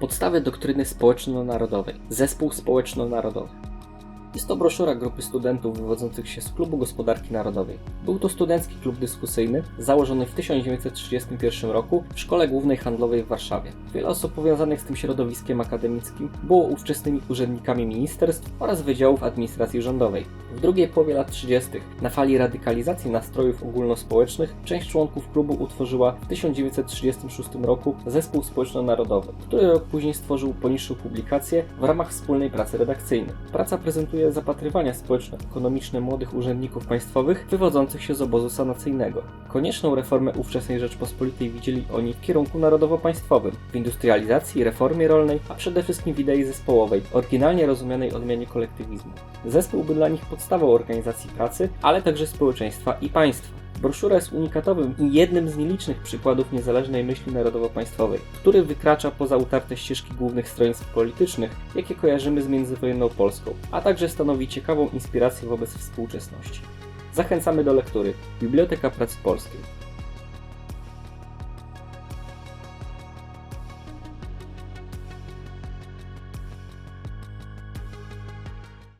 Podstawy doktryny społeczno-narodowej. Zespół społeczno-narodowy. Jest to broszura grupy studentów wywodzących się z Klubu Gospodarki Narodowej. Był to studencki klub dyskusyjny, założony w 1931 roku w Szkole Głównej Handlowej w Warszawie. Wiele osób powiązanych z tym środowiskiem akademickim było ówczesnymi urzędnikami ministerstw oraz wydziałów administracji rządowej. W drugiej połowie lat 30. na fali radykalizacji nastrojów ogólnospołecznych część członków klubu utworzyła w 1936 roku Zespół Społeczno-Narodowy, który rok później stworzył poniższą publikację w ramach wspólnej pracy redakcyjnej. Praca prezentuje zapatrywania społeczno-ekonomiczne młodych urzędników państwowych wywodzących się z obozu sanacyjnego. Konieczną reformę ówczesnej Rzeczpospolitej widzieli oni w kierunku narodowo-państwowym, w industrializacji, reformie rolnej, a przede wszystkim w idei zespołowej, oryginalnie rozumianej odmianie kolektywizmu. Zespół był dla nich podstawą organizacji pracy, ale także społeczeństwa i państwa. Broszura jest unikatowym i jednym z nielicznych przykładów niezależnej myśli narodowo-państwowej, który wykracza poza utarte ścieżki głównych stronnictw politycznych, jakie kojarzymy z międzywojenną Polską, a także stanowi ciekawą inspirację wobec współczesności. Zachęcamy do lektury. Biblioteka Pracy Polskiej.